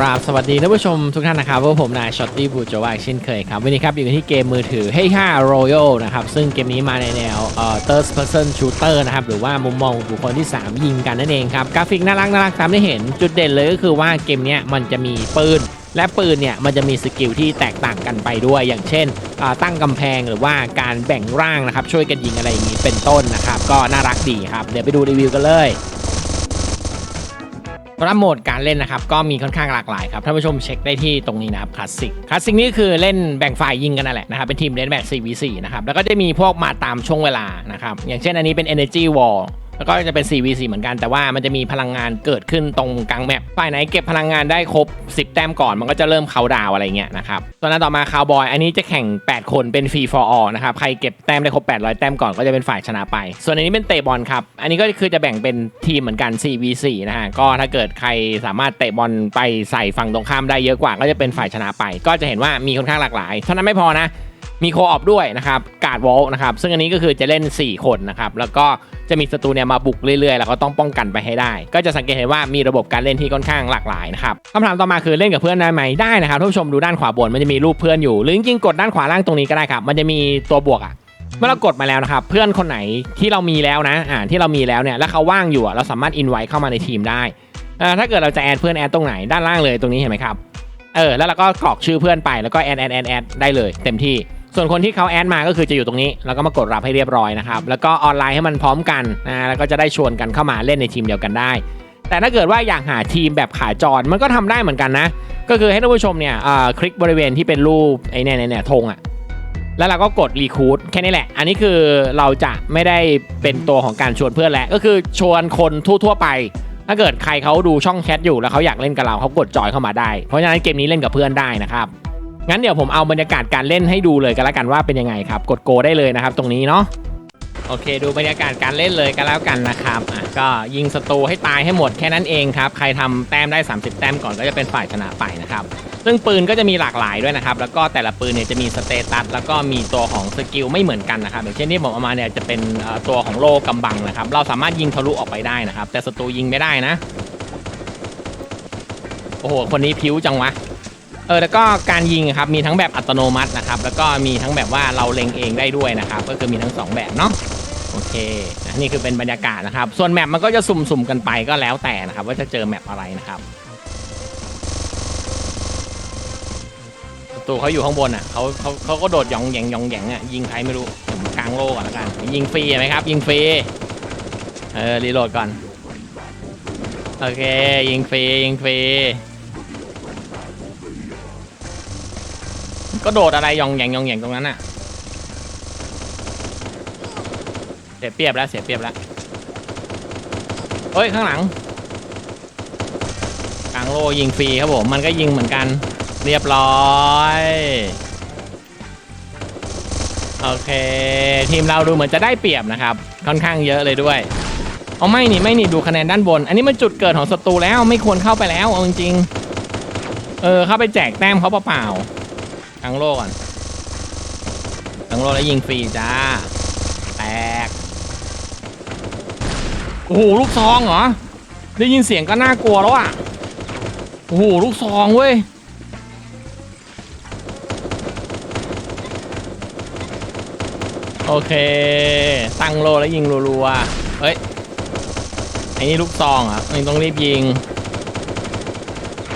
ราบสวัสดีท่านผู้ชมทุกท่านนะครับว่าผมนายช็อตตี้บูจวายเช่นเคยครับ วันนี้ครับอยู่กันที่เกมมือถือ Hey 5 Royal นะครับ ซึ่งเกมนี้มาในแนวเอ่อ third person shooter นะครับ หรือว่ามุมมองบุคคลที่ 3 ยิงกันนั่นเองครับ กราฟิกน่ารักน่ารักตามที่เห็นจุดเด่นเลยก็คือว่าเกมนี้มันจะมีปืนและปืนเนี่ยมันจะมีสกิลที่แตกต่างกันไปด้วย อย่างเช่นอ่าตั้งกำแพงหรือว่าการแบ่งร่างนะครับช่วยกันยิงอะไรอย่างนี้เป็นต้นนะครับก็น่ารักดีครับเดี๋ยวไปดูรีวิวกันเลย รับโหมดการเล่นนะครับ ก็มีค่อนข้างหลากหลายครับท่านผู้ชมเช็คได้ที่ตรงนี้นะครับคลาสสิกคลาสสิกนี่คือเล่นแบ่งฝ่ายยิงกันนั่นแหละนะครับเป็นทีมเล่นแบบ 4v4 นะครับแล้วก็จะมีพวกมาตามช่วงเวลานะครับอย่างเช่นอันนี้เป็น Energy Wall แล้วก็จะเป็น 4v4 เหมือนกันแต่ว่ามันจะมีพลังงานเกิดขึ้นตรงกลางแมปฝ่ายไหนเก็บพลังงานได้ครบ 10 แต้มก่อนมันก็จะเริ่มเขาดาวอะไรเงี้ยนะครับตอนนั้นต่อมาคาวบอยอันนี้จะแข่ง 8 คนเป็นฟรี for all นะครับใครเก็บแต้มได้ครบ 800 แต้มก่อนก็จะเป็นฝ่ายชนะไป ส่วนอันนี้เป็นเตะบอลครับอันนี้ก็คือจะแบ่งเป็นทีมเหมือนกัน 4v4 นะฮะก็ถ้าเกิดใครสามารถเตะบอลไปใส่ฝั่งตรงข้ามได้เยอะกว่าก็จะเป็นฝ่ายชนะไป ก็จะเห็นว่ามีค่อนข้างหลากหลายเท่านั้นไม่พอนะ มีโคออปด้วยนะครับการ์ดวอลนะครับซึ่งอันนี้ก็คือจะเล่น 4 คนนะครับแล้วก็จะมีศัตรูเนี่ยมาบุกเรื่อยๆ แล้วก็ต้องป้องกันไปให้ได้ ก็จะสังเกตเห็นว่ามีระบบการเล่นที่ค่อนข้างหลากหลายนะครับคำถามต่อมาคือเล่นกับเพื่อนได้ไหมได้นะครับท่านผู้ชมดูด้านขวาบนมันจะมีรูปเพื่อนอยู่ หรือจริงๆกดด้านขวาล่างตรงนี้ก็ได้ครับมันจะมีตัวบวกอะเมื่อเรากดมาแล้วนะครับเพื่อนคนไหนที่เรามีแล้วนะอ่าที่เรามีแล้วเนี่ยแล้วเขาว่างอยู่อะเราสามารถอินไว้เข้ามาในทีมได้อ่าถ้าเกิดเราจะแอดเพื่อนแอดตรงไหนด้านล่างเลยตรงนี้เห็นไหมครับเออแล้วเราก็กรอกชื่อเพื่อนไปแล้วก็แอดแอดแอดแอดได้เลย เต็มที่ ส่วนคนที่เขาแอดมาก็คือจะอยู่ตรงนี้ แล้วก็มากดรับให้เรียบร้อยนะครับ แล้วก็ออนไลน์ให้มันพร้อมกันนะแล้วก็จะได้ชวนกันเข้ามาเล่นในทีมเดียวกันได้ แต่ถ้าเกิดว่าอยากหาทีมแบบขาจรมันก็ทำได้เหมือนกันนะ ก็คือให้ท่านผู้ชมเนี่ยคลิกบริเวณที่เป็นรูปไอ้เนี่ยเนี่ยเนี่ยธงอะแล้วเราก็กดรีคูดแค่นี้แหละ อันนี้คือเราจะไม่ได้เป็นตัวของการชวนเพื่อนแล้วก็คือชวนคนทั่วๆไป ถ้าเกิดใครเขาดูช่องแชทอยู่แล้วเขาอยากเล่นกับเราเขากดจอยเข้ามาได้ เพราะฉะนั้นเกมนี้เล่นกับเพื่อนได้นะครับ งั้นเดี๋ยวผมเอาบรรยากาศการเล่นให้ดูเลยกันแล้วกันว่าเป็นยังไงครับ กดโกได้เลยนะครับ ตรงนี้เนาะโอเค ดูบรรยากาศการเล่นเลยกันแล้วกันนะครับอะก็ยิงศัตรูให้ตายให้หมดแค่นั้นเองครับ ใครทำแต้มได้ 30 แต้มก่อนก็จะเป็นฝ่ายชนะไปนะครับ ซึ่งปืนก็จะมีหลากหลายด้วยนะครับ แล้วก็แต่ละปืนเนี่ยจะมีสเตตัสแล้วก็มีตัวของสกิลไม่เหมือนกันนะครับอย่างเช่นที่ผมเอามาเนี่ยจะเป็นตัวของโลกำบังนะครับ เราสามารถยิงทะลุออกไปได้นะครับ แต่ศัตรูยิงไม่ได้นะ โอ้โห คนนี้พิ้วจังวะ เออแล้วก็การยิงครับมีทั้งแบบอัตโนมัตินะครับ แล้วก็มีทั้งแบบว่าเราเล็งเองได้ด้วยนะครับ ก็คือมีทั้งสองแบบเนาะโอเคนะนี่คือเป็นบรรยากาศนะครับ ส่วนแมปมันก็จะสุ่มๆกันไปก็แล้วแต่นะครับ ว่าจะเจอแมปอะไรนะครับศัตรูเขาอยู่ข้างบนอะเขาเขาเขาก็โดดหยองแหยงหยองแหยงอะยิงใครไม่รู้ผมกลางโลก่อนแล้วกันยิงฟรีไหมครับ ยิงฟรีเออรีโหลดก่อนโอเค ยิงฟรียิงฟรี ก็โดดอะไรยองแยงยองแยงตรงนั้นน่ะ เสียเปรียบแล้วเสียเปรียบแล้วเฮ้ยข้างหลังกลางโลยิงฟรีครับผมมันก็ยิงเหมือนกัน เรียบร้อยโอเค ทีมเราดูเหมือนจะได้เปรียบนะครับ ค่อนข้างเยอะเลยด้วยเอาไม่นี่ไม่นี่ดูคะแนนด้านบน อันนี้มันจุดเกิดของศัตรูแล้วไม่ควรเข้าไปแล้วเอาจริงๆเออเข้าไปแจกแต้มเขาเปล่าๆ กลางโลก่อนกลางโลแล้วยิงฟรีจ้าแตกโอ้โหลูกซองเหรอ ได้ยินเสียงก็น่ากลัวแล้วอะโอ้โหลูกซองเว้ยโอเค ตั้งโลแล้วยิงรัวๆเฮ้ยไอ้นี่ลูกซองอะมึงต้องรีบยิง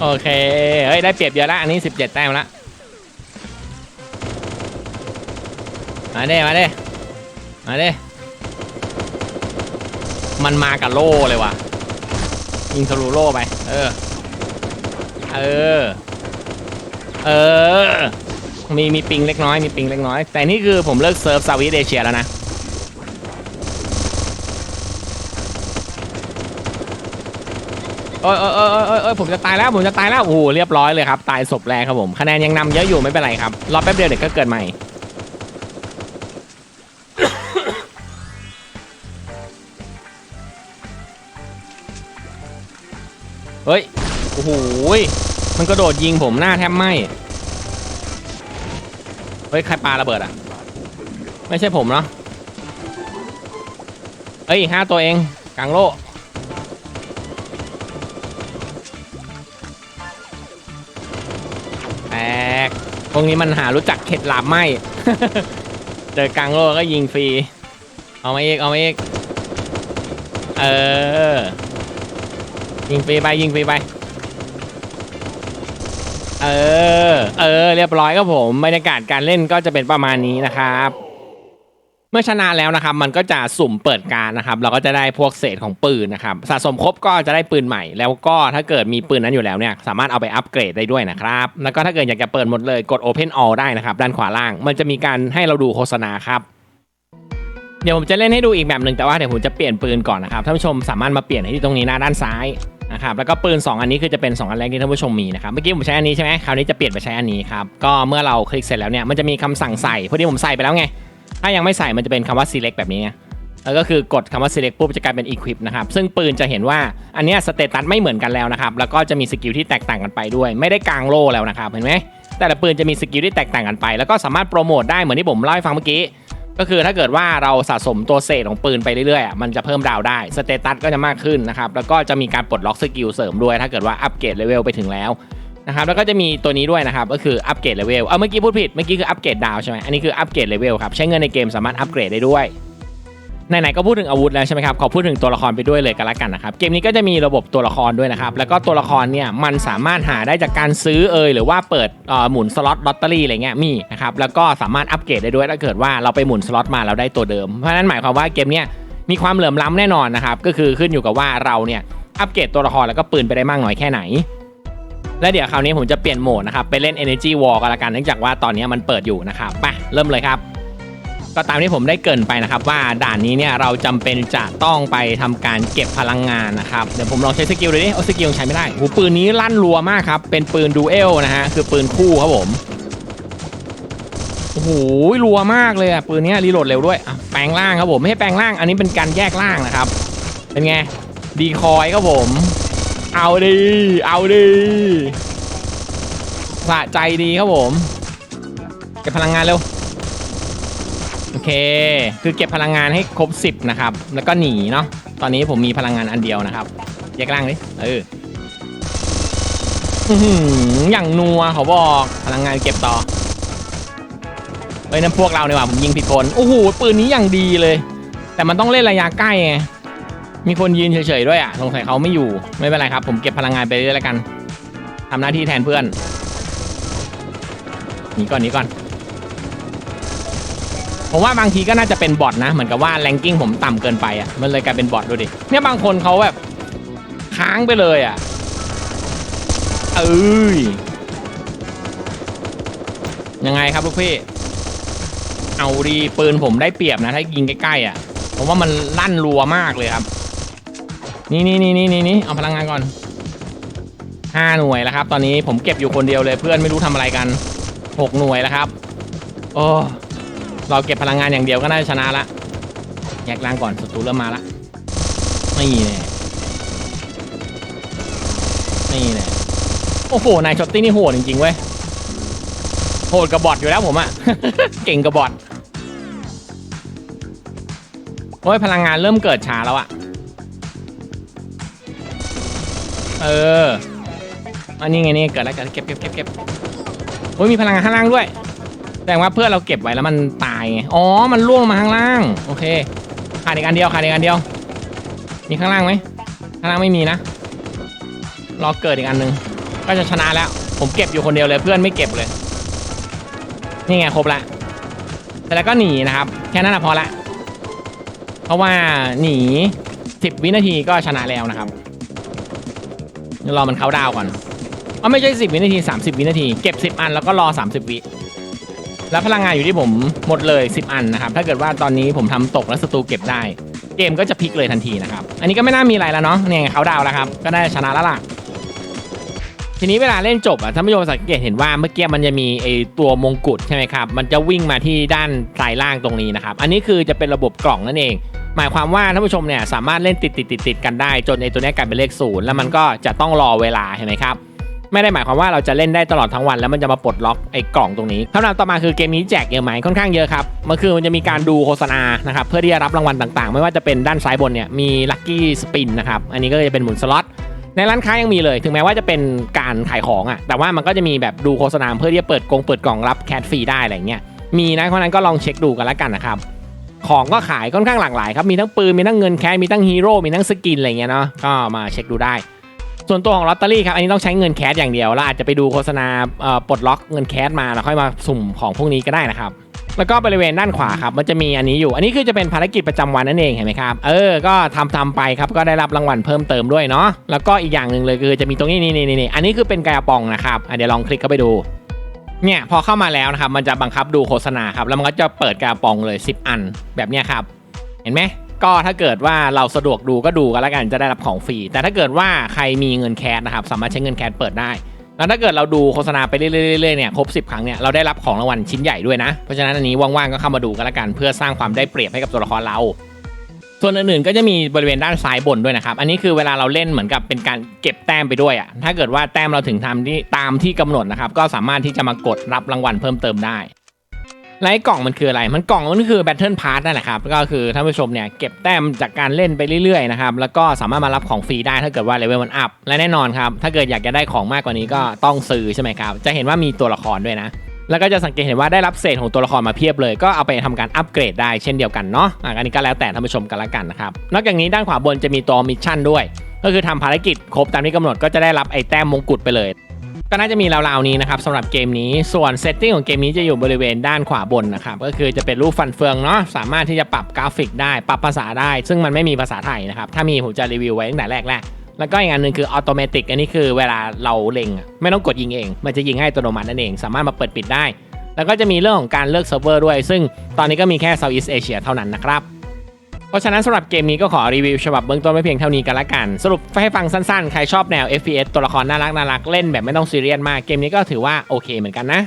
โอเค เฮ้ย ได้เปรียบเยอะแล้วอันนี้ 17 แต้มล้ว มาเด้มาเด้มาเด้มันมากับโล่เลยว่ะยิงทะลุโล่ไป เออ เออ เออ มีมีปิงเล็กน้อย มีปิงเล็กน้อย แต่นี่คือผมเลิกเซิร์ฟซาวิสเอเชียแล้วนะ โอ้ยโอ้ยโอ้ยโอ้ยโอ้ยโอ้ยผมจะตายแล้ว ผมจะตายแล้ว โอ้โห เรียบร้อยเลยครับ ตายศพแรกครับผม คะแนนยังนำเยอะอยู่ไม่เป็นไรครับ รอแป๊บเดียวเด็กก็เกิดใหม่ เฮ้ย โอ้โหมันกระโดดยิงผมหน้าแทบไหมเฮ้ย ใครปาระเบิดอะ ไม่ใช่ผมเนาะเอ้ยห้าตัวเองกลางโลกแตกพวกนี้มันหารู้จักเข็ดหลาบไหมเจอกลางโลกก็ยิงฟรี เอามาอีกเอามาอีกเออ ยิงฟรีไปยิงฟรีไป เออ เออ เรียบร้อยครับผมบรรยากาศการเล่นก็จะเป็นประมาณนี้นะครับเมื่อชนะแล้วนะครับ มันก็จะสุ่มเปิดการนะครับ เราก็จะได้พวกเศษของปืนนะครับ สะสมครบก็จะได้ปืนใหม่ แล้วก็ถ้าเกิดมีปืนนั้นอยู่แล้วเนี่ย สามารถเอาไปอัปเกรดได้ด้วยนะครับ แล้วก็ถ้าเกิดอยากจะเปิดหมดเลยกด Open All ได้นะครับ ด้านขวาล่าง มันจะมีการให้เราดูโฆษณาครับ เดี๋ยวผมจะเล่นให้ดูอีกแบบหนึ่งแต่ว่าเดี๋ยวผมจะเปลี่ยนปืนก่อนนะครับ ท่านผู้ชมสามารถมาเปลี่ยนที่ตรงนี้หน้าด้านซ้าย นะครับแล้วก็ปืน 2 อันนี้คือจะเป็น 2 อันแรกที่ท่านผู้ชมมีนะครับเมื่อกี้ผมใช้อันนี้ใช่ไหมคราวนี้จะเปลี่ยนไปใช้อันนี้ครับก็เมื่อเราคลิกเสร็จแล้วเนี่ยมันจะมีคำสั่งใส่พอดีผมใส่ไปแล้วไง ถ้ายังไม่ใส่มันจะเป็นคำว่า select แบบนี้ไงแล้วก็คือกดคำว่า select ปุ๊บจะกลายเป็น equip นะครับ ซึ่งปืนจะเห็นว่าอันเนี้ยสเตตัสไม่เหมือนกันแล้วนะครับ แล้วก็จะมีสกิลที่แตกต่างกันไปด้วย ไม่ได้กลางโล่แล้วนะครับ เห็นไหม แต่ละปืนจะมีสกิลที่แตกต่างกันไป แล้วก็สามารถโปรโมทได้เหมือนที่ผมเล่าให้ฟังเมื่อกี้ ก็คือถ้าเกิดว่าเราสะสมตัวเศษของปืนไปเรื่อยๆมันจะเพิ่มดาวได้สเตตัสก็จะมากขึ้นนะครับแล้วก็จะมีการปลดล็อกสกิลเสริมด้วย ถ้าเกิดว่าอัปเกรดเลเวลไปถึงแล้วนะครับแล้วก็จะมีตัวนี้ด้วยนะครับก็คืออัปเกรดเลเวลเอาเมื่อกี้พูดผิดเมื่อกี้คืออัปเกรดดาวใช่ไหมอันนี้คืออัปเกรดเลเวลครับใช้เงินในเกมสามารถอัปเกรดได้ด้วย ไหนๆก็พูดถึงอาวุธแล้วใช่ไหมครับขอพูดถึงตัวละครไปด้วยเลยกันละกันนะครับเกมนี้ก็จะมีระบบตัวละครด้วยนะครับแล้วก็ตัวละครเนี่ยมันสามารถหาได้จากการซื้อเอยหรือว่าเปิดเอ่อหมุนสล็อตลอตเตอรี่อะไรเงี้ยมีนะครับแล้วก็สามารถอัปเกรดได้ด้วยถ้าเกิดว่าเราไปหมุนสล็อตมาเราได้ตัวเดิมเพราะนั้นหมายความว่าเกมเนี้ยมีความเหลื่อมล้ำแน่นอนนะครับก็คือขึ้นอยู่กับว่าเราเนี่ยอัปเกรดตัวละครแล้วก็ปืนไปได้มากน้อยแค่ไหนและเดี๋ยวคราวนี้ผมจะเปลี่ยนโหมดนะครับไปเล่น Energy War กันละกันเนื่องจากว่าตอนนี้มันเปิดอยู่นะครับไปเริ่มเลยครับ ก็ตามที่ผมได้เกินไปนะครับ ว่าด่านนี้เนี่ยเราจำเป็นจะต้องไปทำการเก็บพลังงานนะครับเดี๋ยวผมลองใช้สกิลดูดิโอ้สกิลยังใช้ไม่ได้หูปืนนี้ลั่นรัวมากครับ เป็นปืนดูเอลนะฮะคือปืนคู่ครับผมโอ้โหรัวมากเลยอะปืนนี้รีโหลดเร็วด้วยอะแปลงร่างครับผมไม่ให้แปลงร่างอันนี้เป็นการแยกร่างนะครับ เป็นไงดีคอยครับผม เอาดีเอาดีสะใจดีครับผมเก็บพลังงานเร็ว โอเค คือเก็บพลังงานให้ครบ 10 นะครับ แล้วก็หนีเนาะ ตอนนี้ผมมีพลังงานอันเดียวนะครับ แยกล่างดิเอออื้อหืออย่างนัวเขาบอกพลังงานเก็บต่อเฮ้ยนั่นพวกเราเนี่ยว่ะผมยิงผิดคน โอ้โห ปืนนี้อย่างดีเลย แต่มันต้องเล่นระยะใกล้ไง มีคนยืนเฉยๆด้วยอะ สงสัยเขาไม่อยู่ ไม่เป็นไรครับ ผมเก็บพลังงานไปเรื่อยๆแล้วกันทำหน้าที่แทนเพื่อนหนีก่อนหนีก่อน ผมว่าบางทีก็น่าจะเป็นบอทนะ เหมือนกับว่าแรงกิ้งผมต่ำเกินไปอะมันเลยกลายเป็นบอทดูดิเนี่ยบางคนเขาแบบค้างไปเลยอะเอ้ยยังไงครับลูกพี่เอาดีปืนผมได้เปรียบนะถ้ายิงใกล้ๆอะผมว่ามันลั่นรัวมากเลยครับ นี่นี่นี่นี่นี่นี่เอาพลังงานก่อนห้าหน่วยแล้วครับ ตอนนี้ผมเก็บอยู่คนเดียวเลยเพื่อนไม่รู้ทำอะไรกันหกหน่วยแล้วครับ โอ้ เราเก็บพลังงานอย่างเดียวก็น่าจะชนะละแยกล่างก่อนศัตรูเริ่มมาละไม่แน่ไม่แน่โอ้โห นายช็อตตี้นี่โหดจริงๆเว้ย โหดกับบอทอยู่แล้วผมอะเก่งกับบอทโอ้ยพลังงานเริ่มเกิดช้าแล้วอะเออ อันนี้ไงนี่เกิดแล้วเกิดเก็บเก็บเก็บเก็บโอ้ยมีพลังงานข้างล่างด้วยแสดงว่าเพื่อเราเก็บไว้แล้วมันตาย ไง อ๋อ มันล่วงมาข้างล่าง โอเค ขาดอีกอันเดียว ขาดอีกอันเดียว มีข้างล่างไหม ข้างล่างไม่มีนะ รอเกิดอีกอันหนึ่ง ก็จะชนะแล้ว ผมเก็บอยู่คนเดียวเลย เพื่อนไม่เก็บเลย นี่ไงครบละ แต่แล้วก็หนีนะครับ แค่นั้นนะพอละ เพราะว่าหนี 10 วินาทีก็ชนะแล้วนะครับเดี๋ยวรอมันเข้าดาวก่อนอ๋อไม่ใช่ 10 วินาที 30 วินาที เก็บ 10 อันแล้วก็รอ 30 วิ แล้วพลังงานอยู่ที่ผมหมดเลย 10 อันนะครับ ถ้าเกิดว่าตอนนี้ผมทำตกแล้วศัตรูเก็บได้ เกมก็จะพลิกเลยทันทีนะครับ อันนี้ก็ไม่น่ามีอะไรแล้วเนาะ เนี่ยเขาดาวแล้วครับ ก็ได้ชนะแล้วล่ะ ทีนี้เวลาเล่นจบอะท่านผู้ชมสังเกตเห็นว่าเมื่อกี้มันจะมีไอตัวมงกุฎใช่ไหมครับ มันจะวิ่งมาที่ด้านซ้ายล่างตรงนี้นะครับ อันนี้คือจะเป็นระบบกล่องนั่นเอง หมายความว่าท่านผู้ชมเนี่ยสามารถเล่นติดติดติดติดกันได้จนไอตัวนี้กลายเป็นเลขศูนย์แล้วมันก็จะต้องรอเวลาเห็นไหมครับ ไม่ได้หมายความว่าเราจะเล่นได้ตลอดทั้งวันแล้วมันจะมาปลดล็อกไอ้กล่องตรงนี้คำถามต่อมาคือเกมนี้แจกเยอะไหมค่อนข้างเยอะครับมันคือมันจะมีการดูโฆษณานะครับเพื่อที่จะรับรางวัลต่างๆ ไม่ว่าจะเป็นด้านซ้ายบนเนี่ยมีลัคกี้สปินนะครับอันนี้ก็จะเป็นหมุนสล็อตในร้านค้ายังมีเลย ถึงแม้ว่าจะเป็นการขายของอะ่ะ แต่ว่ามันก็จะมีแบบดูโฆษณาเพื่อที่จะเปิดกงเปิดกล่องรับแคทฟรีได้อะไรเงี้ย มีนะเพราะนั้นก็ลองเช็คดูกันแล้วกันนะครับ ของก็ขายค่อนข้างหลากหลายครับ มีทั้งปืน มีทั้งเงินแคชมีทั้งฮีโร่ มีทั้งสกินอะไรเงี้ยเนาะ ก็มาเช็คดูได้ ส่วนตัวของลอตเตอรี่ครับ อันนี้ต้องใช้เงินแคชอย่างเดียวแล้วอาจจะไปดูโฆษณาปลดล็อกเงินแคชมาแล้วค่อยมาสุ่มของพวกนี้ก็ได้นะครับ แล้วก็บริเวณด้านขวาครับมันจะมีอันนี้อยู่ อันนี้คือจะเป็นภารกิจประจำวันนั่นเองเห็นไหมครับ เออ ก็ทำทำไปครับ ก็ได้รับรางวัลเพิ่มเติมด้วยเนาะ แล้วก็อีกอย่างหนึ่งเลยคือจะมีตรงนี้นี่นี่นี่อันนี้คือเป็นกายปองนะครับเดี๋ยวลองคลิกเข้าไปดูเนี่ยพอเข้ามาแล้วนะครับมันจะบังคับดูโฆษณาครับแล้วมันก็จะเปิดกายปองเลย 10 อันแบบนี้ครับ เห็นไหม ก็ถ้าเกิดว่าเราสะดวกดูก็ดูกันแล้วกันจะได้รับของฟรี แต่ถ้าเกิดว่าใครมีเงินแคสนะครับสามารถใช้เงินแคสเปิดได้ แล้วถ้าเกิดเราดูโฆษณาไปเรื่อยๆเนี่ยครบ 10 ครั้งเนี่ยเราได้รับของรางวัลชิ้นใหญ่ด้วยนะ เพราะฉะนั้นอันนี้ว่างๆก็เข้ามาดูกันแล้วกัน เพื่อสร้างความได้เปรียบให้กับตัวละครเรา ส่วนอื่นๆก็จะมีบริเวณด้านซ้ายบนด้วยนะครับ อันนี้คือเวลาเราเล่นเหมือนกับเป็นการเก็บแต้มไปด้วยอะ่ะถ้าเกิดว่าแต้มเราถึงทำที่ตามที่กำหนดนะครับก็สามารถที่จะมากดรับรางวัลเพิ่มเติมได้ และไอ้กล่องมันคืออะไร มันกล่องมันคือ Battle Pass นั่นแหละครับ ก็คือท่านผู้ชมเนี่ยเก็บแต้มจากการเล่นไปเรื่อยๆนะครับ แล้วก็สามารถมารับของฟรีได้ถ้าเกิดว่าเลเวลมันอัพ และแน่นอนครับ ถ้าเกิดอยากจะได้ของมากกว่านี้ก็ต้องซื้อใช่ไหมครับ จะเห็นว่ามีตัวละครด้วยนะ แล้วก็จะสังเกตเห็นว่าได้รับเศษของตัวละครมาเพียบเลย ก็เอาไปทำการอัปเกรดได้เช่นเดียวกันเนาะ อันนี้ก็แล้วแต่ท่านผู้ชมกันละกันนะครับ นอกจากนี้ด้านขวาบนจะมีตัวมิชชั่นด้วย ก็คือทำภารกิจครบตามที่กำหนดก็จะได้รับไอ้แต้มมงกุฎไปเลย ก็น่าจะมีราวๆนี้นะครับสำหรับเกมนี้ส่วนเซตติ้งของเกมนี้จะอยู่บริเวณด้านขวาบนนะครับก็คือจะเป็นรูปฟันเฟืองเนาะสามารถที่จะปรับกราฟิกได้ปรับภาษาได้ ซึ่งมันไม่มีภาษาไทยนะครับถ้ามีผมจะรีวิวไว้ตั้งแต่แรกแรกแล้วก็อีกอันหนึ่งคือออโตเมติกอันนี้คือเวลาเราเล็ง ไม่ต้องกดยิงเอง มันจะยิงให้อัตโนมัตินั่นเอง สามารถมาเปิดปิดได้ แล้วก็จะมีเรื่องของการเลือกเซิร์ฟเวอร์ด้วย ซึ่งตอนนี้ก็มีแค่ Southeast Asia เท่านั้นนะครับ เพราะฉะนั้นสำหรับเกมนี้ก็ขอรีวิวฉบับเบื้องต้นไม่เพียงเท่านี้กันละกัน สรุปให้ฟังสั้นๆ ใครชอบแนว FPS ตัวละครน่ารักน่ารักเล่นแบบไม่ต้องซีเรียสมากเกมนี้ก็ถือว่าโอเคเหมือนกันนะ